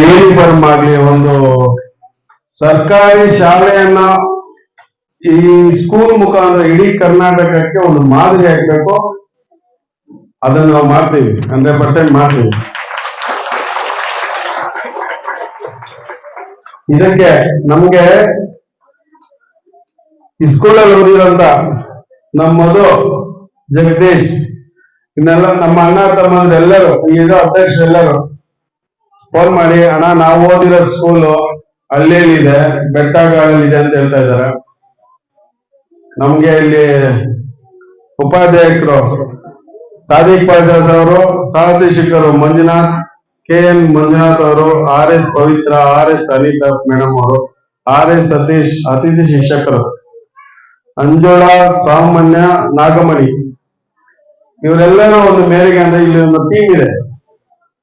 Uniform ಆಗ್ಲಿ ಒಂದು ಸರ್ಕಾರಿ ಶಾಲೆಯನ್ನ ಈ ಸ್ಕೂಲ್ ಮುಖಾಂತರ ಇಡೀ ಕರ್ನಾಟಕಕ್ಕೆ ಒಂದು ಮಾದರಿ ಆಗ್ಬೇಕು. ಅದನ್ನ ನಾವು ಮಾಡ್ತೀವಿ, ಹಂಡ್ರೆಡ್ ಪರ್ಸೆಂಟ್ ಮಾಡ್ತೀವಿ. ಇದಕ್ಕೆ ನಮ್ಗೆ ಈ ಸ್ಕೂಲಲ್ಲಿ ಓದಿರೋಂತ ನಮ್ಮ ಮಧು ಜಗದೀಶ್, ಇನ್ನೆಲ್ಲ ನಮ್ಮ ಅಣ್ಣ ತಮ್ಮಂದ್ರು ಎಲ್ಲರೂ ಇರೋ ಅಧ್ಯಕ್ಷರೆಲ್ಲರೂ ಫೋನ್ ಮಾಡಿ, ಅಣ್ಣ, ನಾವು ಓದಿರೋ ಸ್ಕೂಲು ಹಳ್ಳಿಯಲ್ಲಿದೆ ಇದೆ? ಅಂತ ಹೇಳ್ತಾ ಇದ್ದಾರೆ. ನಮ್ಗೆ ಇಲ್ಲಿ ಉಪಾಧ್ಯಾಯಕರು ಸಾದಿಕ್ ಪಾಜಾಸ್ ಅವರು, ಸಾಹಸಿ ಶಿಕ್ಷಕರು ಮಂಜುನಾಥ್ ಕೆ ಎನ್ ಮಂಜುನಾಥ್ ಅವರು R S Pavitra R S Anita madam ಅವರು ಆರ್ ಎಸ್ ಸತೀಶ್, ಅತಿಥಿ ಶಿಕ್ಷಕರು, ಅಂಜೋಳ, ಸಾಮಾನ್ಯ, ನಾಗಮಣಿ. ಇವರೆಲ್ಲರೂ ಒಂದು ಮೇರೆಗೆ ಅಂದ್ರೆ ಇಲ್ಲಿ ಒಂದು ಟೀಮ್ ಇದೆ.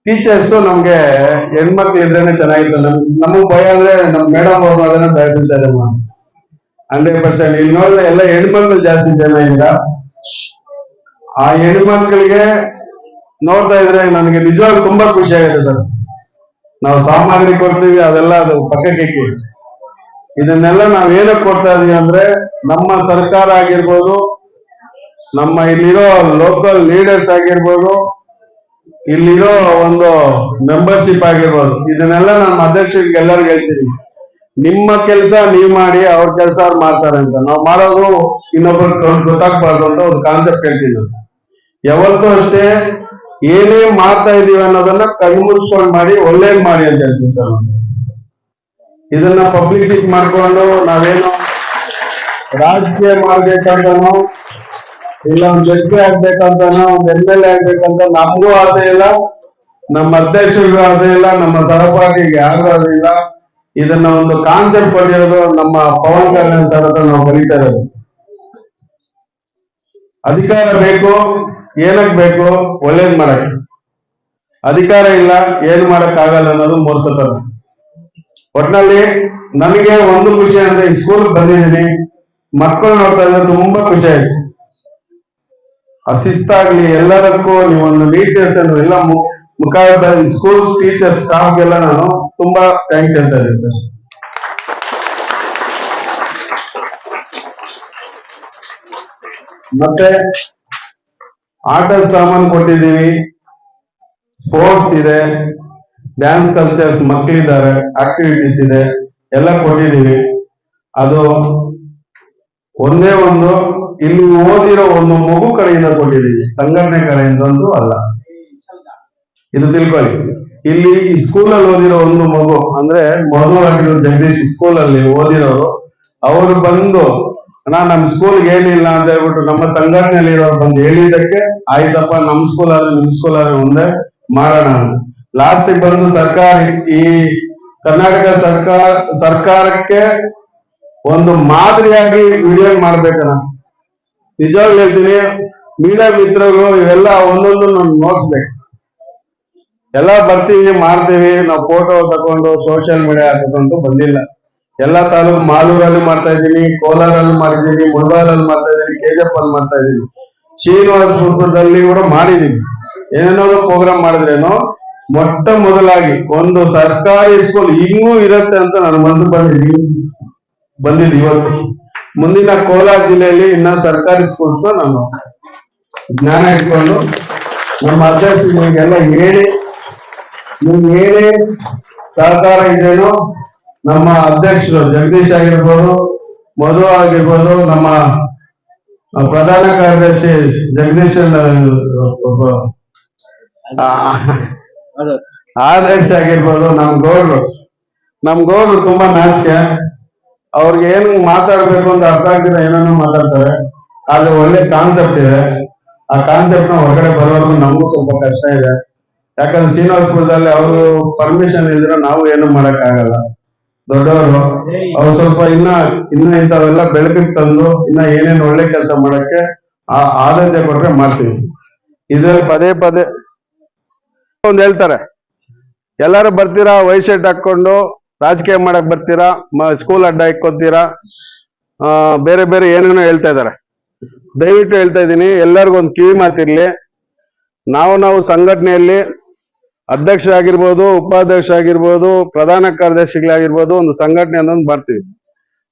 ಟೀಚರ್ಸ್ ನಮ್ಗೆ ಹೆಣ್ಮಕ್ಳು ಇದ್ರೇನೆ ಚೆನ್ನಾಗಿರ್ತದೆ ನಮ್, ನಮಗ್ ಭಯ ಅಂದ್ರೆ ನಮ್ ಮೇಡಮ್ ಅವ್ರು ಅದನ್ನ ಭಯ ಬೀಳ್ತಾರೆ ಹಂಡ್ರೆಡ್ ಪರ್ಸೆಂಟ್ ಇಲ್ಲಿ ನೋಡಿದ್ರೆ ಎಲ್ಲ ಹೆಣ್ಮಕ್ಳು ಜಾಸ್ತಿ ಜನ ಈಗ ಆ ಹೆಣ್ಮಕ್ಳಿಗೆ ನೋಡ್ತಾ ಇದ್ರೆ ನನಗೆ ನಿಜವಾಗ್ಲೂ ತುಂಬಾ ಖುಷಿ ಆಗುತ್ತೆ ಸರ್ ನಾವು ಸಾಮಗ್ರಿ ಕೊಡ್ತೀವಿ, ಅದೆಲ್ಲ ಅದು ಪಕ್ಕಕ್ಕೆ. ಇದನ್ನೆಲ್ಲ ನಾವ್ ಏನಕ್ಕೆ ಕೊಡ್ತಾ ಇದೀವಿ ಅಂದ್ರೆ, ನಮ್ಮ ಸರ್ಕಾರ ಆಗಿರ್ಬೋದು, ನಮ್ಮ ಇಲ್ಲಿರೋ ಲೋಕಲ್ ಲೀಡರ್ಸ್ ಆಗಿರ್ಬೋದು ಇಲ್ಲಿರೋ ಒಂದು ಮೆಂಬರ್ಶಿಪ್ ಆಗಿರ್ಬೋದು. ಇದನ್ನೆಲ್ಲ ನಮ್ಮ ಅಧ್ಯಕ್ಷರಿಗೆ ಎಲ್ಲರಿಗೂ ಹೇಳ್ತೀನಿ. ನಿಮ್ಮ ಕೆಲಸ ನೀವ್ ಮಾಡಿ, ಅವ್ರ ಕೆಲಸ ಅವ್ರು ಮಾಡ್ತಾರೆ ಅಂತ. ನಾವು ಮಾಡೋದು ಇನ್ನೊಬ್ರು ಗೊತ್ತಾಗ್ಬಾರ್ದು ಅಂತ ಒಂದು ಕಾನ್ಸೆಪ್ಟ್ ಹೇಳ್ತೀನಿ ನಾನು. ಯಾವತ್ತೂ ಅಷ್ಟೇ ಏನೇ ಮಾಡ್ತಾ ಇದೀವಿ ಅನ್ನೋದನ್ನ ಕಣ್ಮುರ್ಸ್ಕೊಂಡು ಮಾಡಿ, ಒಳ್ಳೇದ್ ಮಾಡಿ ಅಂತ ಹೇಳ್ತೀನಿ ಸರ್ ಇದನ್ನ ಪಬ್ಲಿಸಿಟಿ ಮಾಡ್ಕೊಂಡು ನಾವೇನು ರಾಜಕೀಯ ಮಾಡ್ಬೇಕಂತನೋ ಇಲ್ಲ, ಒಂದ್ ವ್ಯಕ್ತಿ ಆಗ್ಬೇಕಂತ ಒಂದು ಎಂ ಎಲ್ ಎ ಆಗ್ಬೇಕಂತ ನಮಗೂ ಆಸೆ ಇಲ್ಲ, ನಮ್ಮ ಅಧ್ಯಕ್ಷರಿಗೂ ಆಸೆ ಇಲ್ಲ, ನಮ್ಮ ಸಹಪಾಠಿಗೆ ಯಾರು ಆಸೆ ಇಲ್ಲ. ಇದನ್ನ ಒಂದು ಕಾನ್ಸೆಪ್ಟ್ ಪಡೆಯೋದು ನಮ್ಮ ಪವನ್ ಕಲ್ಯಾಣ್ ಸರ್ ಹತ್ರ ನಾವು ಕಲಿತಾ ಇರೋದು. ಅಧಿಕಾರ ಬೇಕು, ಏನಕ್ ಬೇಕು, ಒಳ್ಳೇದ್ ಮಾಡಕ್ ಅಧಿಕಾರ ಇಲ್ಲ, ಏನ್ ಮಾಡಕ್ ಆಗಲ್ಲ ಅನ್ನೋದು ಮೂರ್ಖತನ. ಒಟ್ನಲ್ಲಿ ನನಗೆ ಒಂದು ಖುಷಿ ಅಂದ್ರೆ ಈ ಸ್ಕೂಲ್ ಬಂದಿದ್ದೀನಿ. ಮಕ್ಕಳು ನೋಡ್ತಾ ಇದ್ರೆ ತುಂಬಾ ಖುಷಿ ಆಯ್ತು. ಅಶಿಸ್ತಾಗ್ಲಿ ಎಲ್ಲದಕ್ಕೂ ನೀವು ಒಂದು ನೀಟ್ನೆಸ್ ಅನ್ನು ಎಲ್ಲ ಮುಖಾಂತರ ಸ್ಕೂಲ್ ಟೀಚರ್ ಸ್ಟಾಫ್ಗೆಲ್ಲ ನಾನು ತುಂಬಾ ಥ್ಯಾಂಕ್ಸ್ ಹೇಳ್ತಾ ಇದ್ದೀನಿ ಸರ್ ಮತ್ತೆ ಆಟದ ಸಾಮಾನು ಕೊಟ್ಟಿದ್ದೀವಿ. ಸ್ಪೋರ್ಟ್ಸ್ ಇದೆ. ಡ್ಯಾನ್ಸ್ ಕಲ್ಚರ್ಸ್ ಮಕ್ಕಳಿದ್ದಾರೆ ಆಕ್ಟಿವಿಟೀಸ್ ಇದೆ. ಎಲ್ಲ ಕೊಟ್ಟಿದ್ದೀವಿ. ಅದು ಒಂದೇ ಒಂದು ಇಲ್ಲಿ ಓದಿರೋ ಒಂದು ಮಗು ಕಡೆಯಿಂದ ಕೊಟ್ಟಿದ್ದೀವಿ. ಸಂಘಟನೆ ಕಡೆಯಿಂದ ಒಂದು ಅಲ್ಲ. ಇದು ತಿಳ್ಕೊಳ್ಳಿ. ಇಲ್ಲಿ ಈ ಸ್ಕೂಲ್ ಅಲ್ಲಿ ಓದಿರೋ ಒಂದು ಮಗು, ಅಂದ್ರೆ ಮಧು ಆಗಿರೋ ಜಗದೀಶ್ ಸ್ಕೂಲಲ್ಲಿ ಓದಿರೋರು, ಅವರು ಬಂದು, ಅಣ್ಣ, ನಮ್ ಸ್ಕೂಲ್ಗೆ ಏನಿಲ್ಲ ಅಂತ ಹೇಳ್ಬಿಟ್ಟು ನಮ್ಮ ಸಂಘಟನೆಯಲ್ಲಿ ಇರೋರು ಬಂದು ಹೇಳಿದ್ದಕ್ಕೆ, ಆಯ್ತಪ್ಪ, ನಮ್ ಸ್ಕೂಲ್ ಆದ್ರೆ ನಿಮ್ ಸ್ಕೂಲ್ ಆದ್ರೆ ಮುಂದೆ ಮಾಡೋಣ ಲಾಸ್ಟ್ ಬಂದು ಸರ್ಕಾರ, ಈ ಕರ್ನಾಟಕ ಸರ್ಕಾರ, ಸರ್ಕಾರಕ್ಕೆ ಒಂದು ಮಾದರಿಯಾಗಿ ವಿಡಿಯೋ ಮಾಡ್ಬೇಕಣ್ಣ ನಿಜವಾಗ್ಲೂ ಹೇಳ್ತೀನಿ, ಮೀಡಿಯಾ ಮಿತ್ರರು ಇವೆಲ್ಲ ಒಂದೊಂದು ನಾನು ನೋಡ್ಸ್ಬೇಕು. ಎಲ್ಲ ಬರ್ತೀವಿ, ಮಾಡ್ತೀವಿ, ನಾವು ಫೋಟೋ ತಕೊಂಡು ಸೋಷಿಯಲ್ ಮೀಡಿಯಾ ತಗೊಂಡು ಬಂದಿಲ್ಲ. ಎಲ್ಲ ತಾಲೂಕು ಮಾಲೂರಲ್ಲಿ ಮಾಡ್ತಾ ಇದ್ದೀನಿ, ಕೋಲಾರಲ್ಲಿ ಮಾಡಿದ್ದೀನಿ ಮುಳಬಾಗಲಲ್ಲಿ ಮಾಡ್ತಾ ಇದ್ದೀನಿ ಕೆಜೆಪ್ ಅಲ್ಲಿ ಮಾಡ್ತಾ ಇದ್ದೀನಿ. ಶ್ರೀನಿವಾಸಪುರದಲ್ಲಿ ಕೂಡ ಮಾಡಿದ್ದೀನಿ. ಏನೇನೋ ಪ್ರೋಗ್ರಾಮ್ ಮಾಡಿದ್ರೇನು, ಮೊಟ್ಟ ಮೊದಲಾಗಿ ಒಂದು ಸರ್ಕಾರಿ ಸ್ಕೂಲ್ ಇನ್ನೂ ಇರತ್ತೆ ಅಂತ ನನ್ನ ಮನಸ್ಸು ಬಂದಿದ್ದೀನಿ ಬಂದಿದ್ದು ಇವತ್ತು. ಮುಂದಿನ ಕೋಲಾರ ಜಿಲ್ಲೆಯಲ್ಲಿ ಇನ್ನ ಸರ್ಕಾರಿ ಸ್ಕೂಲ್ಸ್ ನಾನು ಜ್ಞಾನ ಇಟ್ಕೊಂಡು ನಮ್ಮ ಅಧ್ಯಕ್ಷರಿಗೆಲ್ಲ ಹೇಳಿ, ನಿಮ್ಗೆ ಏನೇ ಸಹಕಾರ ಇದೇನೋ ನಮ್ಮ ಅಧ್ಯಕ್ಷರು ಜಗದೀಶ್ ಆಗಿರ್ಬೋದು, ಮಧು ಆಗಿರ್ಬೋದು, ನಮ್ಮ ಪ್ರಧಾನ ಕಾರ್ಯದರ್ಶಿ ಜಗದೀಶ್ ಆದರ್ಶ್ ಆಗಿರ್ಬೋದು ನಮ್ ಗೌಡ್ರು. ನಮ್ ಗೌಡ್ರು ತುಂಬಾ ನಾಚಿಕೆ. ಅವ್ರಿಗೆ ಏನು ಮಾತಾಡ್ಬೇಕು ಅಂತ ಅರ್ಥ ಆಗ್ತಿದೆ ಏನೇನೋ ಮಾತಾಡ್ತಾರೆ. ಆದ್ರೆ ಒಳ್ಳೆ ಕಾನ್ಸೆಪ್ಟ್ ಇದೆ. ಆ ಕಾನ್ಸೆಪ್ಟ್ನ ಹೊರಗಡೆ ಬರೋರ್ಗು ನಮಗೂ ಸ್ವಲ್ಪ ಕಷ್ಟ ಇದೆ. ಯಾಕಂದ್ರೆ ಶ್ರೀನಿವಾಸಪುರದಲ್ಲಿ ಅವರು ಪರ್ಮಿಷನ್ ಇದ್ರೆ ನಾವು ಏನು ಮಾಡಕ್ ಆಗಲ್ಲ ದೊಡ್ಡವರು, ಅವ್ರು ಸ್ವಲ್ಪ ಇನ್ನ ಇನ್ನ ಇಂಥವೆಲ್ಲ ಬೆಳಕಿಗೆ ತಂದು, ಇನ್ನ ಏನೇನು ಒಳ್ಳೆ ಕೆಲಸ ಮಾಡಕ್ಕೆ ಆ ಆದ್ಯತೆ ಕೊಟ್ರೆ ಮಾಡ್ತೀವಿ. ಇದ್ರಲ್ಲಿ ಪದೇ ಪದೇ ಒಂದ್ ಹೇಳ್ತಾರೆ. ಎಲ್ಲರೂ ಬರ್ತೀರಾ ವೈಟ್ ಹಾಕೊಂಡು ರಾಜಕೀಯ ಮಾಡಕ್ ಬರ್ತೀರಾ? ಸ್ಕೂಲ್ ಅಡ್ಡ ಇಕ್ಕೊತೀರಾ ಬೇರೆ ಬೇರೆ ಏನೇನೋ ಹೇಳ್ತಾ ಇದಾರೆ ದಯವಿಟ್ಟು ಹೇಳ್ತಾ ಇದ್ದೀನಿ, ಎಲ್ಲರಿಗೂ ಒಂದು ಕಿವಿ ಮಾತಿರ್ಲಿ. ನಾವು ನಾವು ಸಂಘಟನೆಯಲ್ಲಿ ಅಧ್ಯಕ್ಷರಾಗಿರ್ಬೋದು, ಉಪಾಧ್ಯಕ್ಷರಾಗಿರ್ಬೋದು, ಪ್ರಧಾನ ಕಾರ್ಯದರ್ಶಿಗಳಾಗಿರ್ಬೋದು ಒಂದು ಸಂಘಟನೆ ಅನ್ನೋದು ಬರ್ತೀವಿ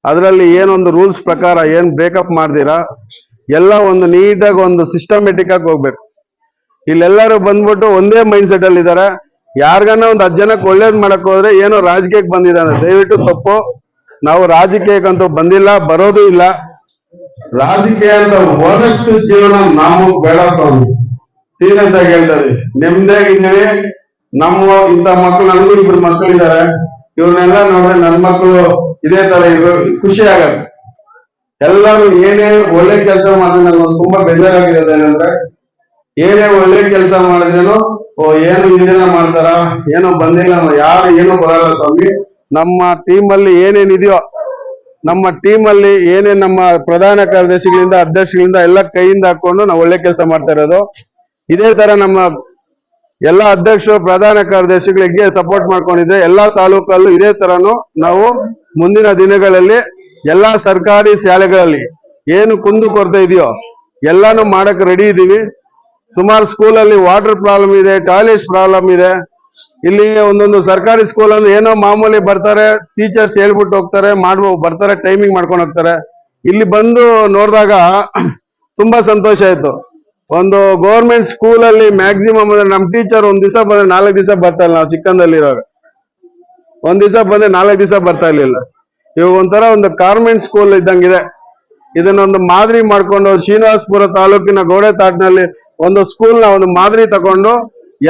ಅದರಲ್ಲಿ ಏನೊಂದು ರೂಲ್ಸ್ ಪ್ರಕಾರ ಏನ್ ಬ್ರೇಕಪ್ ಮಾಡ್ದಿರಾ, ಎಲ್ಲ ಒಂದು ನೀಟಾಗಿ ಒಂದು ಸಿಸ್ಟಮೆಟಿಕ್ ಆಗಿ ಹೋಗ್ಬೇಕು. ಇಲ್ಲೆಲ್ಲರೂ ಬಂದ್ಬಿಟ್ಟು ಒಂದೇ ಮೈಂಡ್ ಸೆಟ್ ಅಲ್ಲಿ ಇದಾರೆ ಯಾರಿಗನ್ನ ಒಂದು ಹತ್ತು ಜನಕ್ಕೆ ಒಳ್ಳೇದ್ ಮಾಡಕ್ ಹೋದ್ರೆ ಏನೋ ರಾಜಕೀಯಕ್ಕೆ ಬಂದಿದ್ದಾನೆ ದಯವಿಟ್ಟು ತಪ್ಪು. ನಾವು ರಾಜಕೀಯಕ್ಕಂತೂ ಬಂದಿಲ್ಲ, ಬರೋದು ಇಲ್ಲ. ರಾಜಕೀಯ ಅಂತ ಹೋದಷ್ಟು ಜೀವನ ನಮಗ್ ಬೇಡ ಸ್ವಾಮಿ. ಸೀರಿಯಸ್ ಹೇಳ್ತಾರೆ ಹೇಳ್ತಾರೆ. ನೆಮ್ಮದಿಯಾಗಿದ್ದೀವಿ. ನಮ್ಮ ಇಂತ ಮಕ್ಕಳು ನನಗೂ ಇಬ್ರು ಮಕ್ಕಳು ಇದಾರೆ ಇವ್ರನ್ನೆಲ್ಲ ನೋಡಿದ್ರೆ ನನ್ನ ಮಕ್ಕಳು ಇದೇ ತರ ಇದ್ರು, ಖುಷಿ ಆಗತ್ತೆ. ಎಲ್ಲರೂ ಏನೇ ಒಳ್ಳೆ ಕೆಲಸ ಮಾಡಿದ್ರೆ ನನಗೆ ತುಂಬಾ ಬೇಜಾರಾಗಿರೋದು ಏನೇ ಒಳ್ಳೆ ಕೆಲಸ ಮಾಡಿದ್ರೇನು ಓ, ಏನು ಇದನ್ನ ಮಾಡ್ತಾರ? ಏನೋ ಬಂದಿಲ್ಲ ಯಾರು ಏನು ಬರಲ್ಲ ಸ್ವಾಮಿ. ನಮ್ಮ ಟೀಮ್ ಅಲ್ಲಿ ಏನೇನಿದೆಯೋ, ನಮ್ಮ ಟೀಮ್ ಅಲ್ಲಿ ಏನೇನ್ ನಮ್ಮ ಪ್ರಧಾನ ಕಾರ್ಯದರ್ಶಿಗಳಿಂದ, ಅಧ್ಯಕ್ಷಗಳಿಂದ ಎಲ್ಲ ಕೈಯಿಂದ ಹಾಕೊಂಡು ನಾವು ಒಳ್ಳೆ ಕೆಲಸ ಮಾಡ್ತಾ ಇರೋದು. ಇದೇ ತರ ನಮ್ಮ ಎಲ್ಲ ಅಧ್ಯಕ್ಷರು, ಪ್ರಧಾನ ಕಾರ್ಯದರ್ಶಿಗಳಿಗೆ ಸಪೋರ್ಟ್ ಮಾಡ್ಕೊಂಡಿದ್ರೆ ಎಲ್ಲಾ ತಾಲೂಕಲ್ಲೂ ಇದೇ ತರನು ನಾವು ಮುಂದಿನ ದಿನಗಳಲ್ಲಿ ಎಲ್ಲಾ ಸರ್ಕಾರಿ ಶಾಲೆಗಳಲ್ಲಿ ಏನು ಕುಂದು ಕೊರತೆ ಇದೆಯೋ, ಎಲ್ಲಾನು ಮಾಡಕ್ ರೆಡಿ ಇದೀವಿ. ಸುಮಾರು ಸ್ಕೂಲಲ್ಲಿ ವಾಟರ್ ಪ್ರಾಬ್ಲಮ್ ಇದೆ, ಟಾಯ್ಲೆಟ್ಸ್ ಪ್ರಾಬ್ಲಮ್ ಇದೆ. ಇಲ್ಲಿ ಒಂದೊಂದು ಸರ್ಕಾರಿ ಸ್ಕೂಲ್ ಅಂದ್ರೆ ಏನೋ ಮಾಮೂಲಿ ಬರ್ತಾರೆ, ಟೀಚರ್ಸ್ ಹೇಳ್ಬಿಟ್ಟು ಹೋಗ್ತಾರೆ, ಮಾಡ್ಬೋ, ಬರ್ತಾರೆ ಟೈಮಿಂಗ್ ಮಾಡ್ಕೊಂಡು ಹೋಗ್ತಾರೆ. ಇಲ್ಲಿ ಬಂದು ನೋಡಿದಾಗ ತುಂಬಾ ಸಂತೋಷ ಆಯ್ತು. ಒಂದು ಗೌರ್ಮೆಂಟ್ ಸ್ಕೂಲ್ ಅಲ್ಲಿ ಮ್ಯಾಕ್ಸಿಮಮ್ ಅಂದ್ರೆ ನಮ್ ಟೀಚರ್ ಒಂದ್ ದಿವಸ ಬಂದ್ರೆ ನಾಲ್ಕು ದಿವಸ ಬರ್ತಾ ಇಲ್ಲ, ನಾವು ಚಿಕ್ಕಂದಲ್ಲಿರುವಾಗ ಒಂದ್ ದಿವಸ ಬಂದ್ರೆ ನಾಲ್ಕು ದಿವಸ ಬರ್ತಾ ಇರ್ಲಿಲ್ಲ. ಇವಾಗ ಒಂಥರ ಒಂದು ಗಾರ್ಮೆಂಟ್ ಸ್ಕೂಲ್ ಇದ್ದಂಗಿದೆ. ಇದನ್ನೊಂದು ಮಾದರಿ ಮಾಡ್ಕೊಂಡು, ಶ್ರೀನಿವಾಸಪುರ ತಾಲೂಕಿನ ಗೋಡೆ ತಾಟ್ನಲ್ಲಿ ಒಂದು ಸ್ಕೂಲ್ನ ಒಂದು ಮಾದರಿ ತಗೊಂಡು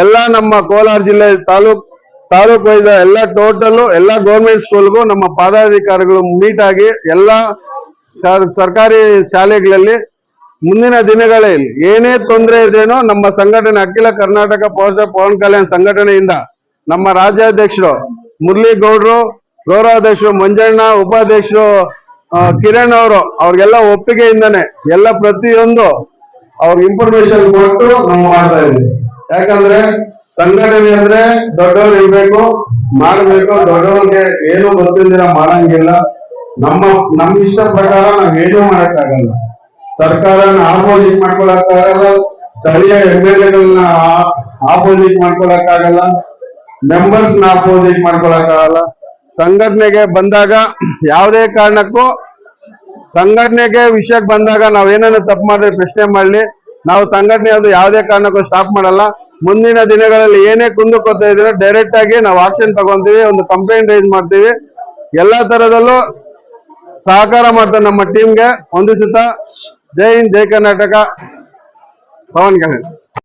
ಎಲ್ಲಾ ನಮ್ಮ ಕೋಲಾರ ಜಿಲ್ಲೆ ತಾಲೂಕ್ ತಾಲೂಕ್ ವೈಸ್ ಎಲ್ಲ ಟೋಟಲ್ ಎಲ್ಲಾ ಗೌರ್ಮೆಂಟ್ ಸ್ಕೂಲ್ಗೂ ನಮ್ಮ ಪದಾಧಿಕಾರಿಗಳು ಮೀಟ್ ಆಗಿ ಎಲ್ಲಾ ಸರ್ಕಾರಿ ಶಾಲೆಗಳಲ್ಲಿ ಮುಂದಿನ ದಿನಗಳಲ್ಲಿ ಏನೇ ತೊಂದರೆ ಇದ್ರೇನೋ ನಮ್ಮ ಸಂಘಟನೆ, ಅಖಿಲ ಕರ್ನಾಟಕ ಪೋಷಕ ಪವನ್ ಕಲ್ಯಾಣ ಸಂಘಟನೆಯಿಂದ ನಮ್ಮ ರಾಜ್ಯಾಧ್ಯಕ್ಷರು ಮುರಳಿ ಗೌಡ್ರು ಗೌರವಾಧ್ಯಕ್ಷರು ಮಂಜಣ್ಣ, ಉಪಾಧ್ಯಕ್ಷರು ಕಿರಣ್ ಅವರು, ಅವ್ರಿಗೆಲ್ಲ ಒಪ್ಪಿಗೆಯಿಂದಾನೆ ಎಲ್ಲ ಪ್ರತಿಯೊಂದು ಅವ್ರಿಗೆ ಇನ್ಫಾರ್ಮೇಶನ್ ಕೊಟ್ಟು ನಾವು ಮಾಡ್ತಾ ಇದ್ದೀವಿ. ಯಾಕಂದ್ರೆ ಸಂಘಟನೆ ಅಂದ್ರೆ ದೊಡ್ಡವ್ರು ಇರ್ಬೇಕು, ಮಾಡ್ಬೇಕು, ದೊಡ್ಡವ್ರಿಗೆ ಏನು ಗೊತ್ತಿಲ್ಲ ಮಾಡಂಗಿಲ್ಲ. ನಮ್ಮ ನಮ್ಮ ಇಷ್ಟ ಪ್ರಕಾರ ನಾವ್ ಏನೂ ಮಾಡಕ್ಕಾಗಲ್ಲ. ಸರ್ಕಾರನ ಆಪೋಸಿಟ್ ಮಾಡ್ಕೊಳಕ್ಕಾಗಲ್ಲ, ಸ್ಥಳೀಯ ಎಂ ಎಲ್ ಎಗಳನ್ನ ಆಪೋಸಿಟ್ ಮಾಡ್ಕೊಳಕ್ಕಾಗಲ್ಲ ಮೆಂಬರ್ಸ್ನ ಆಪೋಸಿಟ್ ಮಾಡ್ಕೊಳಕ್ಕಾಗಲ್ಲ. ಸಂಘಟನೆಗೆ ಬಂದಾಗ ಯಾವುದೇ ಕಾರಣಕ್ಕೂ ಸಂಘಟನೆಗೆ ವಿಷಯಕ್ಕೆ ಬಂದಾಗ ನಾವು ಏನೇನು ತಪ್ಪು ಮಾಡಿದ್ರೆ ಪ್ರಶ್ನೆ ಮಾಡಲಿ. ನಾವು ಸಂಘಟನೆ ಅದು ಯಾವುದೇ ಕಾರಣಕ್ಕೂ ಸ್ಟಾಪ್ ಮಾಡಲ್ಲ. ಮುಂದಿನ ದಿನಗಳಲ್ಲಿ ಏನೇ ಕುಂದು ಕೊತ್ತ ಇದ್ರೆ ಡೈರೆಕ್ಟ್ ಆಗಿ ನಾವು ಆಕ್ಷನ್ ತಗೊಂತೀವಿ, ಒಂದು ಕಂಪ್ಲೇಂಟ್ ರೈಸ್ ಮಾಡ್ತೀವಿ. ಎಲ್ಲಾ ತರದಲ್ಲೂ ಸಹಕಾರ ಮಾಡ್ತಾರೆ ನಮ್ಮ ಟೀಮ್ಗೆ ಹೊಂದಿಸುತ್ತಾ ಜೈ ಹಿಂದ್, ಜೈ ಕರ್ನಾಟಕ. ಪವನ್ ಕಲ್ಯಾಣ್.